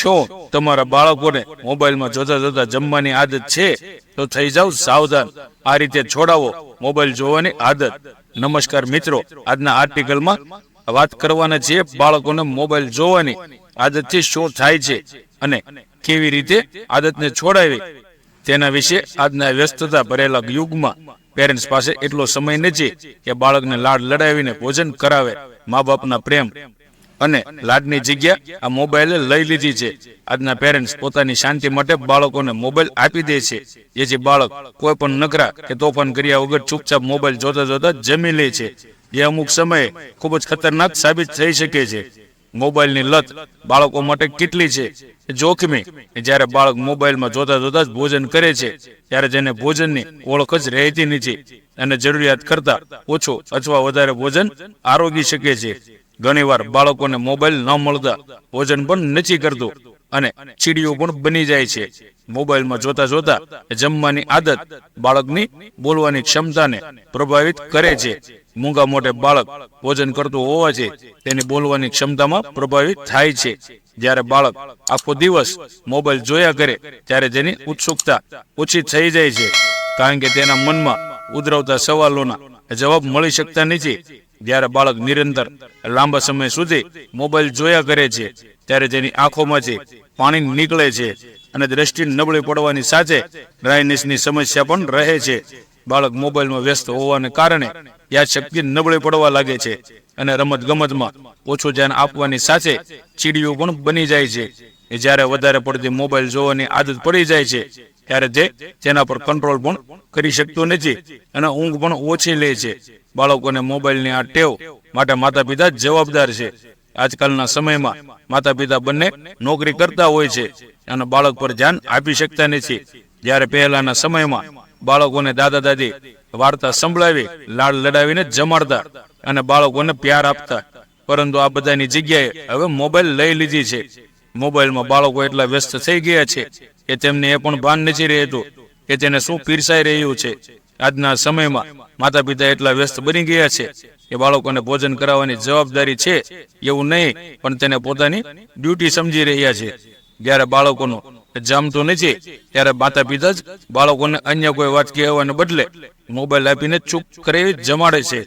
શું તમારા બાળકોને મોબાઈલમાં જોતા જોતા જમવાની આદત છે? તો થઈ જાવ સાવધાન. આ રીતે છોડાવો મોબાઈલ જોવાની આદત. નમસ્કાર મિત્રો, આજના આર્ટિકલમાં વાત કરવાના છે બાળકોને મોબાઈલ જોવાની આદતથી શું થાય છે અને કેવી રીતે આદતને છોડાવી. તેના વિશે આજના વ્યસ્તતા ભરેલા યુગમાં પેરેન્ટ્સ પાસે એટલો સમય નથી કે બાળકને લાડ લડાવીને ભોજન કરાવે. મા બાપના પ્રેમ અને લાડની જગ્યા આ મોબાઈલે લઈ લીધી છે. આજના પેરેન્ટ્સ પોતાની શાંતિ માટે બાળકોને મોબાઈલ આપી દે છે. જેથી બાળક કોઈ પણ નકરા કે તોફાન કર્યા વગર ચૂપચાપ મોબાઈલ જોતા જોતા જમી લે છે. જે અમુક સમયે ખૂબ જ ખતરનાક સાબિત થઈ શકે છે. મોબાઈલની લત બાળકો માટે કેટલી છે? જોખમી જ્યારે બાળક મોબાઈલમાં જોતા જોતા જ ભોજન કરે છે ત્યારે જેને ભોજનની ઓળખ જ રહેતી નથી. અને જરૂરિયાત કરતા ઓછું અથવા વધારે ભોજન આરોગી શકે છે. ઘણીવાર બાળકોને મોબાઈલ ન મળતા ભોજન પણ નથી કરતું અને ચીડીઓ પણ બની જાય છે. મોબાઈલમાં જોતા જોતા જમવાની આદત બાળકની બોલવાની ક્ષમતાને પ્રભાવિત કરે છે. મૂંગા મોટે બાળક ભોજન કરતું છે, તેની બોલવાની ક્ષમતામાં પ્રભાવિત થાય છે. જ્યારે બાળક આખો દિવસ મોબાઈલ જોયા કરે, ત્યારે તેની ઉત્સુકતા ઓછી થઈ જાય છે. કારણ કે તેના મનમાં ઉદ્રવતા સવાલોના જવાબ મળી શકતા નથી. જ્યારે બાળક નિરંતર લાંબા સમય સુધી મોબાઈલ જોયા કરે છે, ત્યારે તેની આંખોમાંથી પાણી નીકળે છે અને દ્રષ્ટિ નબળી પડવાની સાથે ડ્રાયનેસની સમસ્યા પણ રહે છે. બાળક મોબાઈલમાં વ્યસ્ત હોવાને કારણે યાદશક્તિ નબળી પડવા લાગે છે અને રમત ગમતમાં ઓછું ધ્યાન આપવાની સાથે ચીડીઓ પણ બની જાય છે. જ્યારે વધારે પડતી મોબાઈલ જોવાની આદત પડી જાય છે, ત્યારે તે તેના પર કંટ્રોલ પણ કરી શકતો નથી અને ઊંઘ પણ ઓછી લે છે. બાળકોને મોબાઈલની આ ટેવ માટે માતા પિતા જવાબદાર છે. આજકાલના સમયમાં માતા પિતા બંને નોકરી કરતા હોય છે અને બાળક પર ધ્યાન આપી શકતા નથી. જ્યારે પહેલાના સમયમાં બાળકોને દાદા દાદી વાર્તા સંભળાવી, લાડ લડાવીને જમાડતા અને બાળકોને પ્યાર આપતા. પરંતુ આ બધાની જગ્યાએ હવે મોબાઈલ લઈ લીધી છે. મોબાઈલમાં બાળકો એટલા વ્યસ્ત થઈ ગયા છે કે તેમને એ પણ ભાન નથી રહેતું કે તેને શું પીરસાઈ રહ્યું છે. આજના સમયમાં માતા પિતા એટલા વ્યસ્ત બની ગયા છે કે બાળકોને ભોજન કરાવવાની જવાબદારી છે એવું નહીં, પણ તેને પોતાની ડ્યુટી સમજી રહ્યા છે. જ્યારે બાળકોનું જામતું નથી, ત્યારે માતા પિતા જ બાળકોને અન્ય કોઈ વાત કહેવાને બદલે મોબાઈલ આપીને ચૂપ કરી જમાડે છે.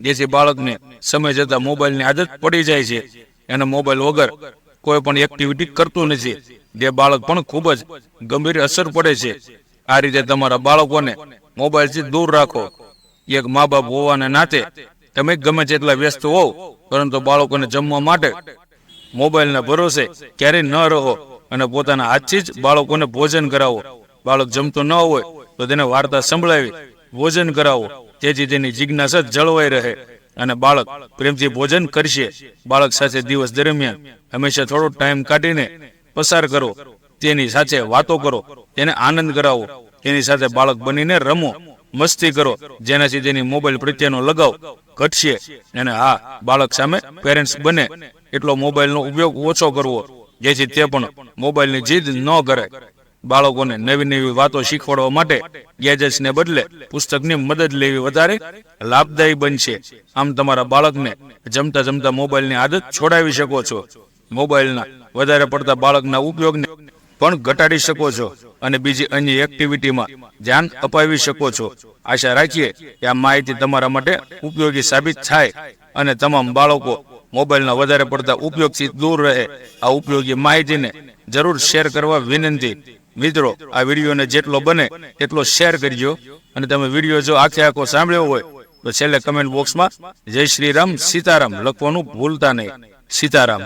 જેથી બાળકને સમય જતા મોબાઈલની આદત પડી જાય છે. અને મોબાઈલ વગર કોઈ પણ એક્ટિવિટી કરતું નથી. જે બાળક પણ ખૂબ જ ગંભીર અસર પડે છે. આ રીતે તમારા બાળકોને મોબાઈલથી દૂર રાખો. એક મા બાપ હોવાના નાતે તમે ગમે તેટલા વ્યસ્ત હોવ, પરંતુ બાળકોને જમવા માટે મોબાઈલના ભરોસે ક્યારેય ન રહો અને પોતાના હાથથી જ બાળકોને ભોજન કરાવો. બાળક જમતો ન હોય તો તેને વાર્તા સંભળાવી ભોજન કરાવો. તેથી તેની જિજ્ઞાસા જળવાઈ રહે અને બાળક પ્રેમથી ભોજન કરશે. બાળક સાથે દિવસ દરમિયાન હંમેશા થોડો ટાઈમ કાઢીને પસાર કરો. તેની સાથે વાતો કરો. તેને આનંદ કરાવો. તેની સાથે બાળક બનીને રમો, મસ્તી કરો, જેનાથી તેની મોબાઈલ પ્રત્યેનો લગાવ ઘટશે. અને હા બાળક સામે પેરેન્ટ્સ બને. એટલો મોબાઈલનો ઉપયોગ ઓછો કરવો, જેથી તે પણ મોબાઈલની જીદ ન કરે. બાળકોને નવી નવી વાતો શીખવાડવા માટે ગેજેટ્સને બદલે પુસ્તકની મદદ લેવી વધારે લાભદાયી બનશે. આમ તમારા બાળકને જમતા જમતા મોબાઈલની આદત છોડાવી શકો છો. મોબાઈલના વધારે પડતા બાળકના ઉપયોગને પણ ઘટાડી શકો છો અને બીજી અન્ય એક્ટિવિટીમાં ધ્યાન અપાવી શકો છો. આશા રાખીએ કે આ માહિતી તમારા માટે ઉપયોગી સાબિત થાય અને તમામ બાળકો મોબાઈલના વધારે પડતા ઉપયોગથી દૂર રહે. આ ઉપયોગી માહિતીને જરૂર શેર કરવા વિનંતી. મિત્રો, આ વિડીયોને જેટલો બને એટલો શેર કરજો અને તમે વીડિયો જો આખે આખો સાંભળ્યો હોય, તો છેલ્લે કમેન્ટ બોક્સમાં જય શ્રી રામ સીતારામ લખવાનું ભૂલતા નહીં. સીતારામ.